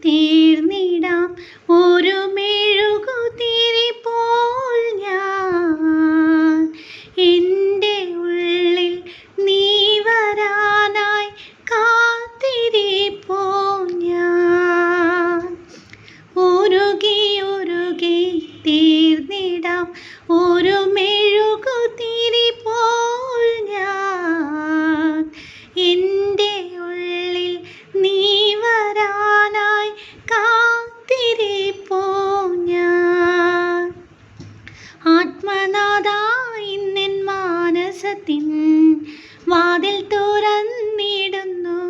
的。സ്വർഗത്തിൻ വാതിൽ തുറന്നിടുന്നു.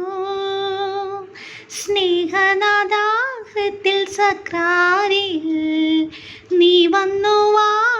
സ്നേഹനാദാഹത്തിൽ സക്രാരിൽ നീ വന്നു വാ.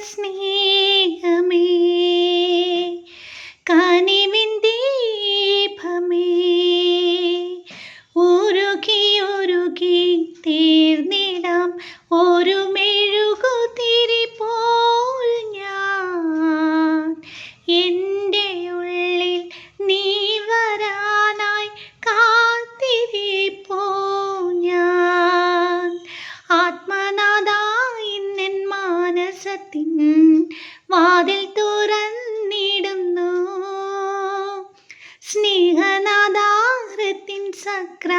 స్నేహమే വിശ്വാസത്തിൻ വാതിൽ തുറന്നിടുന്നു. സ്നേഹനാദാഹൃത്തിൻ സക്ര